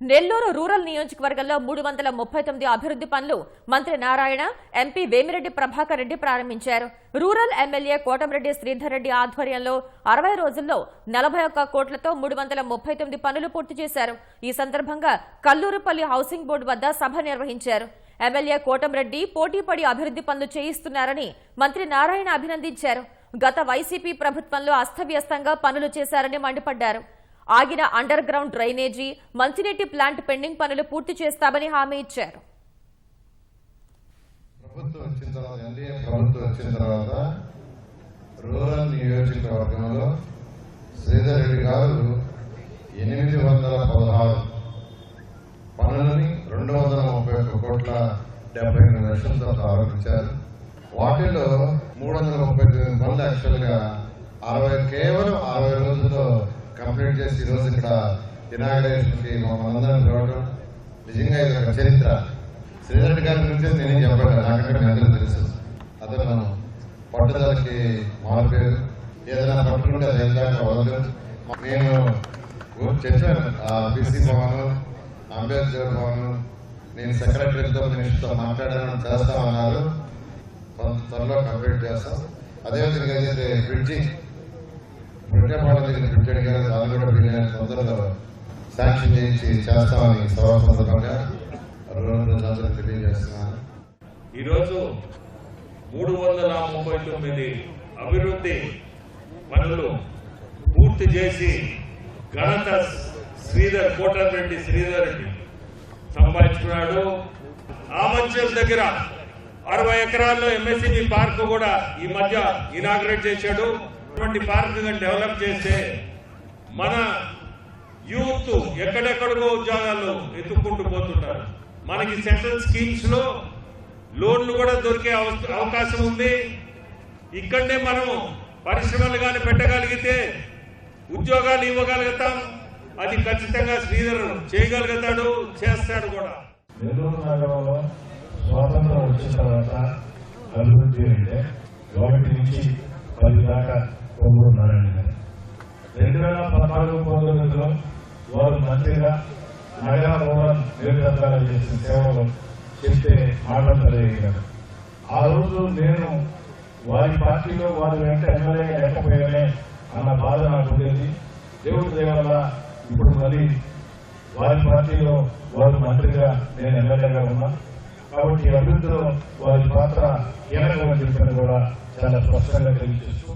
Nellore rural నియోజకవర్గంలో మూడు వందల ముప్పై తొమ్మిది అభివృద్ధి పనులు మంత్రి నారాయణ ఎంపీ వేమిరెడ్డి ప్రభాకర్ రెడ్డి ప్రారంభించారు. రూరల్ ఎమ్మెల్యే కోటమిరెడ్డి శ్రీధర్ రెడ్డి ఆధ్వర్యంలో అరవై రోజుల్లో నలభై ఒక్క కోట్లతో మూడు వందల ముప్పై తొమ్మిది పనులు పూర్తి చేశారు. ఈ సందర్భంగా కల్లూరుపల్లి హౌసింగ్ బోర్డు వద్ద సభ నిర్వహించారు. ఎమ్మెల్యే కోటంరెడ్డి పోటీపడి అభివృద్ధి పనులు చేయిస్తున్నారని మంత్రి నారాయణ అభినందించారు. గత వైసీపీ ప్రభుత్వంలో అస్తవ్యస్తంగా పనులు చేశారని మండిపడ్డారు. ఆగిన అండర్ గ్రౌండ్ డ్రైనేజీ మంచినీటి ప్లాంట్ పెండింగ్ పనులు పూర్తి చేస్తామని హామీ ఇచ్చారు. రూరల్ నియోజకవర్గంలో శ్రీధర్ రెడ్డి గారు ఎనిమిది వందల పదహారు పనులని రెండు వందల ముప్పై ఒక్క కోట్ల డెబ్బై ఎనిమిది లక్షలతో ప్రారంభించారు వాటిలో మూడు వందల ముప్పై తొమ్మిది పనులు యాక్చువల్గా అరవై కేవలం అరవై రోజుల్లో కంప్లీట్ చేసి ఈరోజు ఇక్కడ ఇనాగరేషన్కి మనందరం రావడం నిజంగా ఇది ఒక చరిత్ర. శ్రీధర్ గారి గురించి నేను చెప్పాను నాకంటే మీ అందరూ తెలుసు. అతను పట్టుదలకి మారిపోయారు ఏదైనా పట్టుకుంటే అది ఎందాక వదలదు నేను చెప్పాను బీసీ భవన్ అంబేద్కర్ భవన్ నేను సెక్రటరీతో మినిస్టర్తో మాట్లాడాను చేస్తామన్నారు. కొంత త్వరలో కంప్లీట్ చేస్తాం. అదేవిధంగా ఏదైతే బ్రిడ్జి పుట్టేపాడ దగ్గర బ్రిడ్జి గారు దాన్ని కూడా వీలైన తొందరలో శాంక్షన్ చేయించి చేస్తామని సభా సందర్భంగా రోజు తెలియజేస్తున్నాను ఈరోజు మూడు వందల ముప్పై తొమ్మిది అభివృద్ధి పనులు పూర్తి చేసి ఘనత శ్రీధర్ కోటరెడ్డి శ్రీధర్ రెడ్డి సంపాదించుకున్నాడు. ఆమంచల్ దగ్గర అరవై ఎకరాల్లో ఎంఎస్సిబి పార్క్ కూడా ఈ మధ్య ఇనాగ్రేట్ చేశాడు. అటువంటి పార్క్ డెవలప్ చేస్తే మన యూత్ ఎక్కడెక్కడికో ఉద్యోగాలు ఎత్తుక్కుంటూ పోతుంటారు. మనకి సెంట్రల్ స్కీమ్స్లో లోన్లు కూడా దొరికే అవకాశం ఉంది. ఇక్కడనే మనం పరిశ్రమలు కానీ పెట్టగలిగితే ఉద్యోగాలు ఇవ్వగలుగుతాం. అది ఖచ్చితంగా శ్రీధర్ చేయగలుగుతాడు చేస్తాడు కూడా. నెల్లూరు నగరంలో స్వాతంత్రం వచ్చిన తర్వాత అభివృద్ధి అంటే ఒకటి నుంచి పది దాకా నారాయణ గారు రెండు వేల పద్నాలుగు పంతొమ్మిదిలో వారు మంత్రిగా నగర రూరల్ నియోజకవర్గాలు చేసిన సేవలు చెప్తే మాటలు మాట్లాడగలిగారు ఆ రోజు నేను వారి పార్టీలో వారి వెంట ఎమ్మెల్యే లేకపోయానే అన్న బాధ నాకు ఉండేది దేవుడి దేవల్ల ఇప్పుడు మళ్ళీ వారి పార్టీలో వారు మంత్రిగా నేను ఎమ్మెల్యేగా ఉన్నా. కాబట్టి అభివృద్ధిలో వారి పాత్ర కీలకమని చెప్పిన కూడా చాలా స్పష్టంగా తెలియజేస్తూ